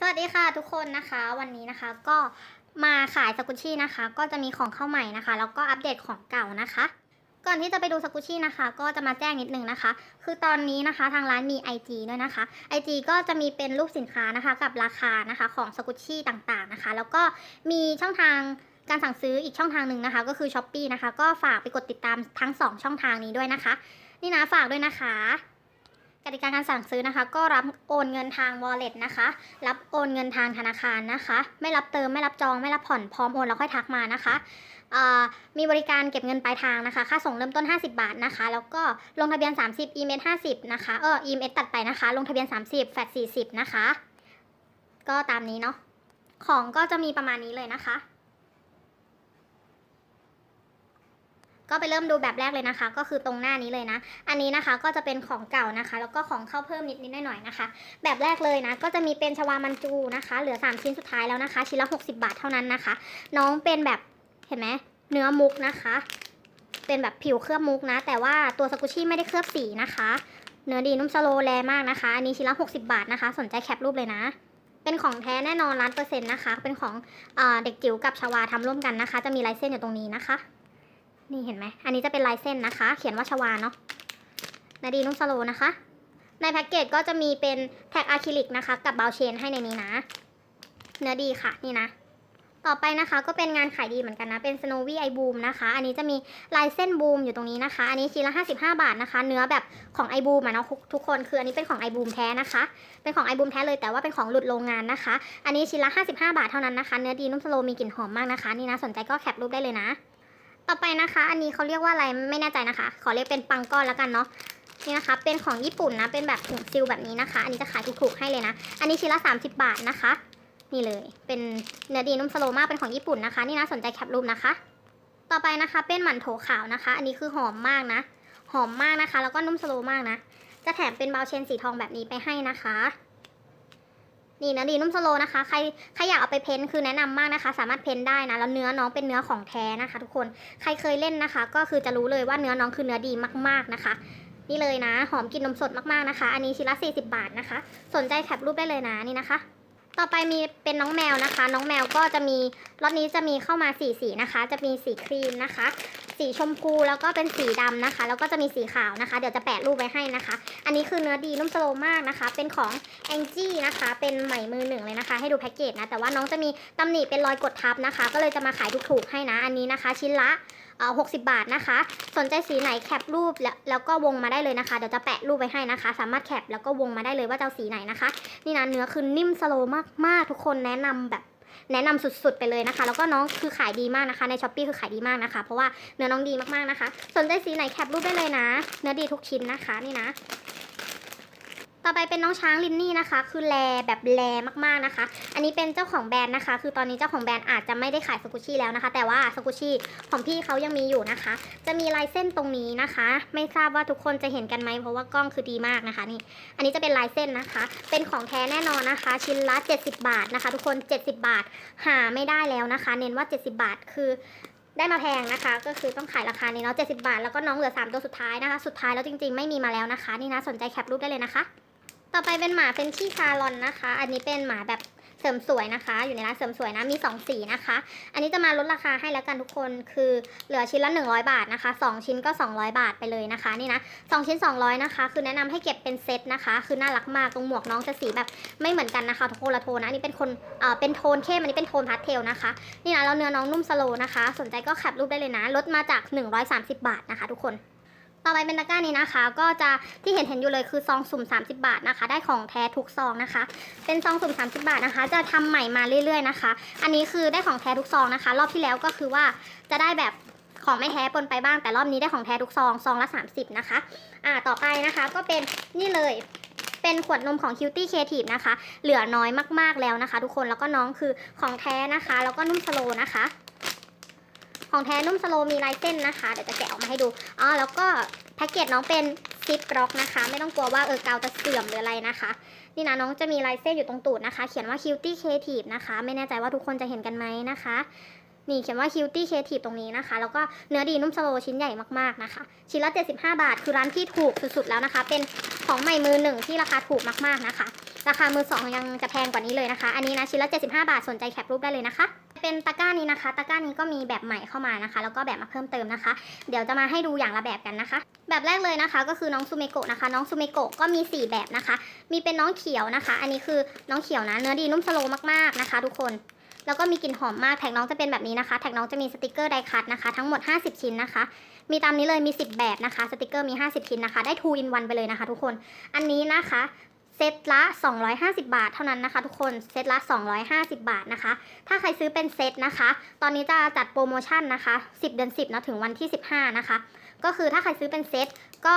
สวัสดีค่ะทุกคนนะคะวันนี้นะคะก็มาขายสกุชี่นะคะ ก็จะมีของเข้าใหม่นะคะ แล้วก็อัปเดตของเก่านะคะ ก่อนที่จะไปดูสกุชี่นะคะ ก็จะมาแจ้งนิดนึงนะคะ คือตอนนี้นะคะทางร้านมี IG ด้วยนะคะ IG ก็จะมีเป็นรูปสินค้านะคะ กับราคานะคะของสกุชี่ต่างๆนะคะ แล้วก็มีช่องทางการสั่งซื้ออีกช่องทางหนึ่งนะคะ ก็คือ s h อ p e e นะคะ ก็ฝากไปกดติดตามทั้งสองช่องทางนี้ด้วยนะคะ นี่นะฝากด้วยนะคะ กติกาการสั่งซื้อนะคะ ก็รับโอนเงินทาง wallet นะคะ รับโอนเงินทางธนาคารนะคะ ไม่รับเติมไม่รับจองไม่รับผ่อนพร้อมโอนแล้วค่อยทักมานะคะมีบริการเก็บเงินปลายทางนะคะ ค่าส่งเริ่มต้น 50 บาทนะคะ แล้วก็ลงทะเบียน 30 e m s 50 นะคะ เออ e m s ตัดไปนะคะ ลงทะเบียน 30 แฟด40 นะคะ ก็ตามนี้เนาะ ของก็จะมีประมาณนี้เลยนะคะ ก็ไปเริ่มดูแบบแรกเลยนะคะ ก็คือตรงหน้านี้เลยนะ อันนี้นะคะก็จะเป็นของเก่านะคะ แล้วก็ของเข้าเพิ่มนิดนิดหน่อยๆนะคะ แบบแรกเลยนะ ก็จะมีเป็นชวามันจูนะคะ เหลือ 3 ชิ้นสุดท้ายแล้วนะคะ ชิ้นละ 60 บาทเท่านั้นนะคะ น้องเป็นแบบเห็นไหมเนื้อมุกนะคะ เป็นแบบผิวเคลือบมุกนะ แต่ว่าตัวสกุชี่ไม่ได้เคลือบสีนะคะ เนื้อดีนุ่มสโลแลมากนะคะ อันนี้ชิ้นละ 60 บาทนะคะ สนใจแคปรูปเลยนะเป็นของแท้แน่นอนร้านเปอร์เซ็นต์นะคะ เป็นของเอเด็กจิ๋วกับชวาทำร่วมกันนะคะ จะมีลายเส้นอยู่ตรงนี้นะคะ นี่เห็นไหม อันนี้จะเป็นลายเส้นนะคะ เขียนว่าชวาเนาะนาดีนุ่มสโลนะคะ ในแพ็กเกจก็จะมีเป็นแท็กอะคริลิกนะคะ กับบาวเชนให้ในนี้นะ เนื้อดีค่ะ นี่นะ ต่อไปนะคะก็เป็นงานขายดีเหมือนกันนะ เป็น Snowy Eye Boom นะคะ อันนี้จะมีลายเส้นบูมอยู่ตรงนี้นะคะ อันนี้ชิ้นละ 55 บาทนะคะ เนื้อแบบของไอบูมอะเนาะทุกคน คืออันนี้เป็นของไอบูมแท้นะคะ เป็นของไอบูมแท้เลยแต่ว่าเป็นของหลุดโรงงานนะคะ อันนี้ชิ้นละ 55 บาทเท่านั้นนะคะ เนื้อดีนุ่มสโลมีกลิ่นหอมมากนะคะ นี่นะ สนใจก็แคปรูปได้เลยนะ ต่อไปนะคะ อันนี้เขาเรียกว่าอะไรไม่แน่ใจนะคะ ขอเรียกเป็นปังก้อนแล้วกันเนาะนี่นะคะ เป็นของญี่ปุ่นนะ เป็นแบบถุงซิลแบบนี้นะคะ อันนี้จะขายถูกๆให้เลยนะ อันนี้ชิ้นละ 30 บาทนะคะ นี่เลย เป็นเนื้อดีนุ่มสโลมากเป็นของญี่ปุ่นนะคะ นี่นะสนใจแคปรูปนะคะ ต่อไปนะคะ เป็นหมั่นโถขาวนะคะ อันนี้คือหอมมากนะ หอมมากนะคะ แล้วก็นุ่มสโลมากนะ จะแถมเป็นเบลเชนสีทองแบบนี้ไปให้นะคะ นี่นะดีนุ่มสโลนะคะ ใครใครอยากเอาไปเพ้นท์คือแนะนำมากนะคะ สามารถเพ้นท์ได้นะ แล้วเนื้อน้องเป็นเนื้อของแท้นะคะ ทุกคน ใครเคยเล่นนะคะ ก็คือจะรู้เลยว่าเนื้อน้องคือเนื้อดีมาก ๆนะคะ นี่เลยนะ หอมกลิ่นนมสดมากๆนะคะ อันนี้ชิ้นละ40 บาทนะคะ สนใจแคปรูปได้เลยนะนี่นะคะ ต่อไปมีเป็นน้องแมวนะคะ น้องแมวก็จะมีรอบนี้จะมีเข้ามาสีสีนะคะ จะมีสีครีมนะคะ สีชมพูแล้วก็เป็นสีดำนะคะ แล้วก็จะมีสีขาวนะคะ เดี๋ยวจะแปะรูปไว้ให้นะคะ อันนี้คือเนื้อดีนุ่มสโลมากนะคะ เป็นของแองจี้นะคะ เป็นใหม่มือหนึ่งเลยนะคะ ให้ดูแพ็กเกจนะ แต่ว่าน้องจะมีตำหนิเป็นรอยกดทับนะคะ ก็เลยจะมาขายถูกๆให้นะ อันนี้นะคะ ชิ้นละเอ่อ60บาทนะคะ สนใจสีไหนแคปรูปแล้วแล้วก็วงมาได้เลยนะคะ เดี๋ยวจะแปะรูปไว้ให้นะคะ สามารถแคปแล้วก็วงมาได้เลยว่าจะเอาสีไหนนะคะ นี่นะเนื้อคือนิ่มสโลมากๆทุกคนแนะนำแบบ แนะนำสุดๆไปเลยนะคะ แล้วก็น้องคือขายดีมากนะคะ ในช้อปปีคือขายดีมากนะคะ เพราะว่าเนื้อน้องดีมากๆนะคะ สนใจสีไหนแคปรูปได้เลยนะ เนื้อดีทุกชิ้นนะคะนี่นะ ต่อไปเป็นน้องช้างลินนี่นะคะ คือแลแบบแลมากๆนะคะ อันนี้เป็นเจ้าของแบรนด์นะคะ คือตอนนี้เจ้าของแบรนด์อาจจะไม่ได้ขายสกุชี่แล้วนะคะ แต่ว่าสกุชี่ของพี่เขายังมีอยู่นะคะ จะมีลายเส้นตรงนี้นะคะ ไม่ทราบว่าทุกคนจะเห็นกันไหมเพราะว่ากล้องคือดีมากนะคะนี่ อันนี้จะเป็นลายเส้นนะคะ เป็นของแท้แน่นอนนะคะ ชิ้นละ 70 บาทนะคะ ทุกคน 70 บาท หาไม่ได้แล้วนะคะ เน้นว่า 70 บาทคือได้มาแพงนะคะ ก็คือต้องขายราคานี้เนาะ70 บาท แล้วก็น้องเหลือ 3 ตัวสุดท้ายนะคะ สุดท้ายแล้วจริงๆ ไม่มีมาแล้วนะคะ นี่นะ สนใจแคปรูปได้เลยนะคะ ต่อไปเป็นหมาเฟรนชี่ชาลอนนะคะ อันนี้เป็นหมาแบบเสริมสวยนะคะ อยู่ในร้านเสริมสวยนะมี 2 สีนะคะ อันนี้จะมาลดราคาให้แล้วกันทุกคนคือเหลือชิ้นละ 100 บาทนะคะ 2 ชิ้นก็ 200 บาทไปเลยนะคะนี่นะ2ชิ้น 200 นะคะ คือแนะนำให้เก็บเป็นเซตนะคะ คือน่ารักมากตรงหมวกน้องจะสีแบบไม่เหมือนกันนะคะโทนละโทนนะอันนี้เป็นคนเอ่อเป็นโทนเข้มอันนี้เป็นโทนพาสเทลนะคะนี่นะแล้วเนื้อน้องนุ่มสโลนะคะ สนใจก็แคปรูปได้เลยนะลดมาจาก 130 บาทนะคะ ทุกคน ต่อไปเป็นตะกร้านี้นะคะ ก็จะที่เห็นเห็นอยู่เลยคือซองสุ่ม 30 บาทนะคะ ได้ของแท้ทุกซองนะคะ เป็นซองสุ่ม 30 บาทนะคะ จะทำใหม่มาเรื่อย ๆนะคะ อันนี้คือได้ของแท้ทุกซองนะคะ รอบที่แล้วก็คือว่าจะได้แบบของไม่แท้ปนไปบ้างแต่รอบนี้ได้ของแท้ทุกซองซองละ 30 นะคะ อ่าต่อไปนะคะก็เป็นนี่เลยเป็นขวดนมของ Cutie Creative นะคะ เหลือน้อยมากๆแล้วนะคะ ทุกคนแล้วก็น้องคือของแท้นะคะ แล้วก็นุ่มสโลนะคะ ของแท้นุ่มสโลมีลายเส้นนะคะ เดี๋ยวจะแกะออกมาให้ดูอ๋อแล้วก็แพ็กเกจน้องเป็นซิปล็อกนะคะ ไม่ต้องกลัวว่าเออกาวจะเสื่อมหรืออะไรนะคะ นี่นะน้องจะมีลายเส้นอยู่ตรงตูดนะคะ เขียนว่า Cutie Creative นะคะ ไม่แน่ใจว่าทุกคนจะเห็นกันไหมนะคะ นี่เขียนว่า Cutie Creative ตรงนี้นะคะ แล้วก็เนื้อดีนุ่มสโลชิ้นใหญ่มากๆนะคะ ชิ้นละ 75 บาท คือร้านที่ถูกสุดๆแล้วนะคะ เป็นของใหม่มือหนึ่งที่ราคาถูกมากๆนะคะ ราคามือสองยังจะแพงกว่านี้เลยนะคะ อันนี้นะชิ้นละ 75 บาท สนใจแคปรูปได้เลยนะคะ เป็นตะกร้านี้นะคะ ตะกร้านี้ก็มีแบบใหม่เข้ามานะคะ แล้วก็แบบมาเพิ่มเติมนะคะ เดี๋ยวจะมาให้ดูอย่างละแบบกันนะคะ แบบแรกเลยนะคะ ก็คือน้องซูเมโกะนะคะ น้องซูเมโกะก็มี 4 แบบนะคะ มีเป็นน้องเขียวนะคะ อันนี้คือน้องเขียวนะ เนื้อดีนุ่มสโลมากๆนะคะ ทุกคน แล้วก็มีกลิ่นหอมมาก แท็กน้องจะเป็นแบบนี้นะคะ แท็กน้องจะมีสติกเกอร์ไดคัตนะคะ ทั้งหมด 50 ชิ้นนะคะ มีตามนี้เลย มี 10 แบบนะคะ สติกเกอร์มี 50 ชิ้นนะคะ ได้ 2 in 1 ไปเลยนะคะ ทุกคน อันนี้นะคะ เซตละ 250 บาทเท่านั้นนะคะ ทุกคนเซตละ 250 บาทนะคะ ถ้าใครซื้อเป็นเซตนะคะ ตอนนี้จะจัดโปรโมชั่นนะคะ 10 เดือน 10นะถึงวันที่ 15 นะคะ ก็คือถ้าใครซื้อเป็นเซตก็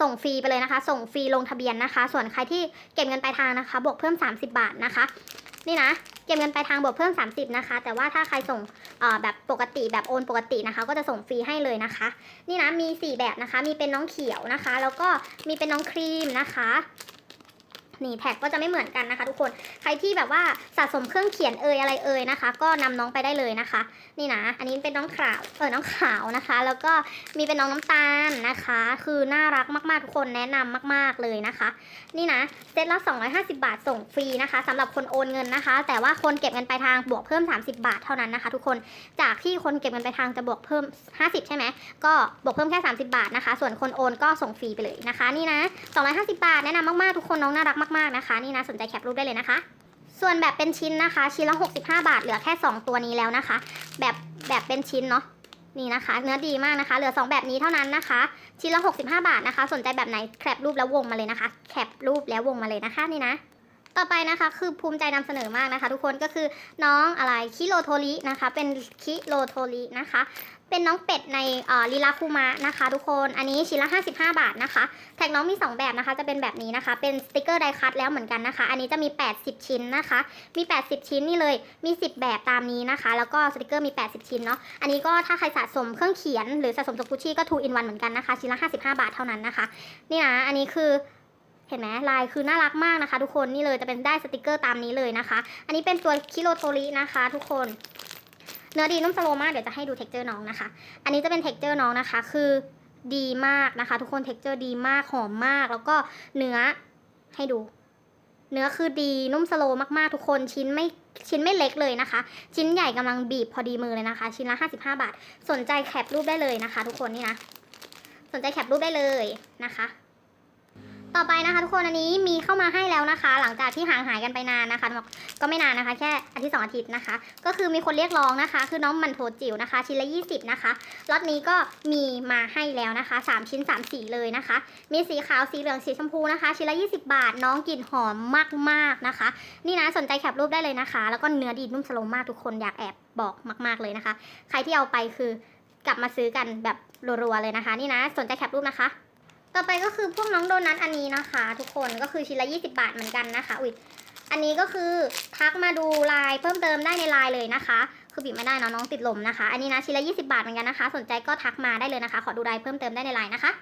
ส่งฟรีไปเลยนะคะ ส่งฟรีลงทะเบียนนะคะ ส่วนใครที่เก็บเงินปลายทางนะคะ บวกเพิ่ม 30 บาทนะคะ นี่นะ เก็บเงินปลายทางบวกเพิ่ม 30 นะคะ แต่ว่าถ้าใครส่งแบบปกติแบบโอนปกตินะคะ ก็จะส่งฟรีให้เลยนะคะ นี่นะมี 4 แบบนะคะ มีเป็นน้องเขียวนะคะ แล้วก็มีเป็นน้องครีมนะคะ นี่แท็กก็จะไม่เหมือนกันนะคะ ทุกคนใครที่แบบว่าสะสมเครื่องเขียนเอยอะไรเอยนะคะ ก็นำน้องไปได้เลยนะคะ นี่นะ อันนี้เป็นน้องขาวเออน้องขาวนะคะ แล้วก็มีเป็นน้องน้ำตาลนะคะ คือน่ารักมากๆทุกคนแนะนำมาก ๆเลยนะคะ นี่นะเซตละ 250 บาทส่งฟรีนะคะสำหรับคนโอนเงินนะคะ แต่ว่าคนเก็บเงินปลายทางบวกเพิ่ม 30 บาทเท่านั้นนะคะ ทุกคนจากที่คนเก็บเงินปลายทางจะบวกเพิ่ม 50 ใช่ไหมก็บวกเพิ่มแค่ 30 บาทนะคะ ส่วนคนโอนก็ส่งฟรีไปเลยนะคะ นี่นะ 250 บาทแนะนำมากๆทุกคนน้องน่ารักมากๆนะคะ นี่นะสนใจแคปรูปได้เลยนะคะ ส่วนแบบเป็นชิ้นนะคะ ชิ้นละ 65 บาท เหลือแค่ 2 ตัวนี้แล้วนะคะ แบบแบบเป็นชิ้นเนาะนี่นะคะ เนื้อดีมากนะคะ เหลือ 2 แบบนี้เท่านั้นนะคะ ชิ้นละ 65 บาทนะคะ สนใจแบบไหนแคปรูปแล้ววงมาเลยนะคะแคปรูปแล้ววงมาเลยนะคะนี่นะต่อไปนะคะคือภูมิใจนำเสนอมากนะคะ ทุกคนก็คือน้องอะไรคิโลโทรินะคะ เป็นคิโลโทรินะคะ เป็นน้องเป็ดในลีลาคูมะนะคะ ทุกคนอันนี้ชิ้นละ 55 บาทนะคะ แท็กน้องมี 2 แบบนะคะ จะเป็นแบบนี้นะคะ เป็นสติกเกอร์ไดคัตแล้วเหมือนกันนะคะ อันนี้จะมี 80 ชิ้นนะคะ มี 80 ชิ้นนี่เลยมี 10 แบบตามนี้นะคะ แล้วก็สติกเกอร์มี 80 ชิ้นเนาะอันนี้ก็ถ้าใครสะสมเครื่องเขียนหรือสะสมสกุชชี่ก็2 in 1เหมือนกันนะคะชิ้นละ 55 บาทเท่านั้นนะคะ นี่นะอันนี้คือเห็นไหมลายคือน่ารักมากนะคะ ทุกคนนี่เลยจะเป็นได้สติกเกอร์ตามนี้เลยนะคะ อันนี้เป็นตัวคิโรโทรินะคะ ทุกคน เนื้อดีนุ่มสโลมากเดี๋ยวจะให้ดูเท็กเจอร์น้องนะคะ อันนี้จะเป็นเท็กเจอร์น้องนะคะ คือดีมากนะคะ ทุกคนเท็กเจอร์ดีมากหอมมาก แล้วก็เนื้อให้ดู เนื้อคือดีนุ่มสโลมากๆ ทุกคนชิ้นไม่ชิ้นไม่เล็กเลยนะคะ ชิ้นใหญ่กำลังบีบพอดีมือเลยนะคะ ชิ้นละ55 บาท สนใจแคปรูปได้เลยนะคะ ทุกคนนี่นะ สนใจแคปรูปได้เลยนะคะ ต่อไปนะคะทุกคนอันนี้มีเข้ามาให้แล้วนะคะ หลังจากที่ห่างหายกันไปนานนะคะ ก็ไม่นานนะคะ แค่อาทิตย์สองอาทิตย์นะคะ ก็คือมีคนเรียกร้องนะคะ คือน้องมันโถจิ๋วนะคะชิ้นละ 20 นะคะล็อตนี้ก็มีมาให้แล้วนะคะ 3 ชิ้น 3 สีเลยนะคะ มีสีขาวสีเหลืองสีชมพูนะคะ ชิ้นละ 20 บาท น้องกลิ่นหอมมากๆนะคะ นี่นะสนใจแคปรูปได้เลยนะคะ แล้วก็เนื้อดีนุ่มสโลว์มากทุกคนอยากแอบบอกมาก ๆเลยนะคะ ใครที่เอาไปคือกลับมาซื้อกันแบบรัวๆเลยนะคะ นี่นะสนใจแคปรูปนะคะ ต่อไปก็คือพวกน้องโดนัทอันนี้นะคะ ทุกคนก็คือชิ้นละ20 บาทเหมือนกันนะคะอุ้ยอันนี้ก็คือทักมาดูลายเพิ่มเติมได้ในไลน์เลยนะคะ คือบีบไม่ได้เนาะน้องติดลมนะคะ อันนี้นะชิ้นละ20 บาทเหมือนกันนะคะ สนใจก็ทักมาได้เลยนะคะ ขอดูลายเพิ่มเติมได้ในไลน์นะคะ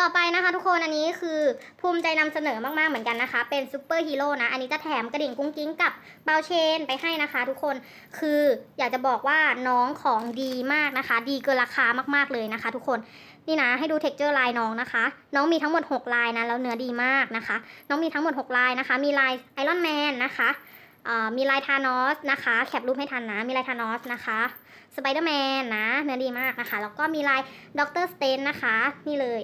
ต่อไปนะคะ ทุกคนอันนี้คือภูมิใจนำเสนอมากๆเหมือนกันนะคะ เป็นซูเปอร์ฮีโร่นะอันนี้จะแถมกระดิ่งกุ้งกิ้งกับเบลเชนไปให้นะคะ ทุกคนคืออยากจะบอกว่าน้องของดีมากนะคะ ดีเกินราคามากๆเลยนะคะ ทุกคน นี่นะให้ดูเท็กเจอร์ลายน้องนะคะ น้องมีทั้งหมด 6 ลายนะแล้วเนื้อดีมากนะคะ น้องมีทั้งหมด 6 ลายนะคะ มีลายไอรอนแมนนะคะมีลายทานอสนะคะแคปรูปให้ทันนะ มีลายทานอสนะคะสไปเดอร์แมนนะเนื้อดีมากนะคะ แล้วก็มีลายด็อกเตอร์สเตนนะคะนี่เลย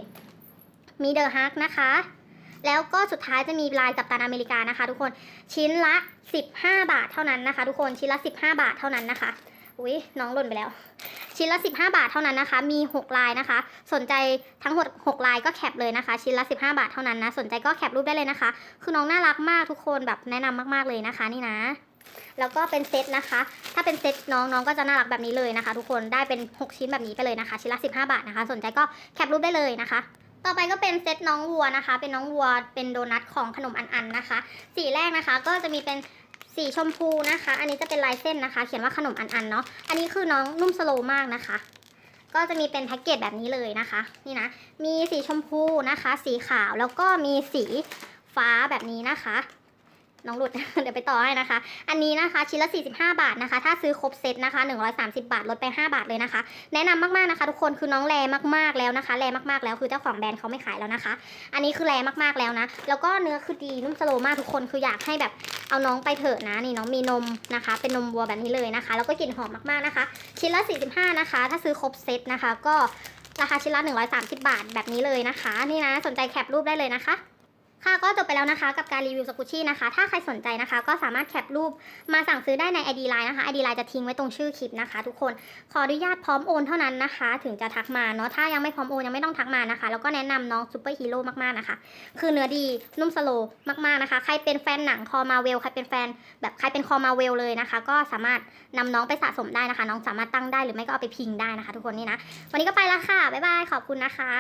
มีเดอะฮักนะคะแล้วก็สุดท้ายจะมีลายกัปตันอเมริกานะคะ ทุกคนชิ้นละ 15 บาทเท่านั้นนะคะ ทุกคนชิ้นละ 15 บาทเท่านั้นนะคะ อุ้ยน้องหล่นไปแล้ว ชิ้นละ 15 บาทเท่านั้นนะคะ มี 6 ลายนะคะ สนใจทั้งหมด6ลายก็แคปเลยนะคะ ชิ้นละ 15 บาทเท่านั้นนะ สนใจก็แคปรูปได้เลยนะคะ คือน้องน่ารักมากทุกคนแบบแนะนำมากๆเลยนะคะนี่นะแล้วก็เป็นเซตนะคะ ถ้าเป็นเซตน้องน้องก็จะน่ารักแบบนี้เลยนะคะ ทุกคน ได้เป็น 6 ชิ้นแบบนี้ไปเลยนะคะ ชิ้นละ 15 บาทนะคะ สนใจก็แคปรูปได้เลยนะคะ ต่อไปก็เป็นเซตน้องวัวนะคะ เป็นน้องวัว เป็นโดนัทของขนมอันๆนะคะ สีแรกนะคะ ก็จะมีเป็น สีชมพูนะคะ อันนี้จะเป็นลายเส้นนะคะ เขียนว่าขนมอันๆเนาะ อันนี้คือน้องนุ่มสโลมากนะคะ ก็จะมีเป็นแพ็กเกจแบบนี้เลยนะคะ นี่นะ มีสีชมพูนะคะ สีขาว แล้วก็มีสีฟ้าแบบนี้นะคะ น้องหลุด เดี๋ยวไปต่อให้นะคะ อันนี้นะคะชิ้นละ 45 บาทนะคะ ถ้าซื้อครบเซตนะคะ 130 บาท ลดไป 5 บาทเลยนะคะ แนะนำมากๆนะคะ ทุกคน คือน้องแรมากๆแล้วนะคะ แรมากๆแล้ว คือเจ้าของแบรนด์เขาไม่ขายแล้วนะคะ อันนี้คือแรมากๆแล้วนะ แล้วก็เนื้อคือดีนุ่มสโลมากทุกคน คืออยากให้แบบ เอาน้องไปเถอะนะนี่น้องมีนมนะคะ เป็นนมวัวแบบนี้เลยนะคะ แล้วก็กลิ่นหอมมากๆนะคะ ชิ้นละ 45 นะคะ ถ้าซื้อครบเซตนะคะ ก็ราคาชิ้นละ 130 บาทแบบนี้เลยนะคะ นี่นะสนใจแคปรูปได้เลยนะคะ ค่ะก็จบไปแล้วนะคะกับการรีวิวสกุชชี่นะคะ ถ้าใครสนใจนะคะ ก็สามารถแคปรูปมาสั่งซื้อได้ใน ID Line นะคะ ID Line จะทิ้งไว้ตรงชื่อคลิปนะคะ ทุกคนขออนุญาตพร้อมโอนเท่านั้นนะคะ ถึงจะทักมาเนาะถ้ายังไม่พร้อมโอนยังไม่ต้องทักมานะคะ แล้วก็แนะนำน้องซูเปอร์ฮีโร่มากๆนะคะ คือเนื้อดีนุ่มสโลว์มากๆนะคะ ใครเป็นแฟนหนังคอมาเวลใครเป็นแฟน แบบใครเป็นคอมาเวลเลยนะคะ ก็สามารถนำน้องไปสะสมได้นะคะ น้องสามารถตั้งได้หรือไม่ก็เอาไปพิงได้นะคะ ทุกคนนี่นะวันนี้ก็ไปแล้วค่ะบ๊ายบายขอบคุณนะคะ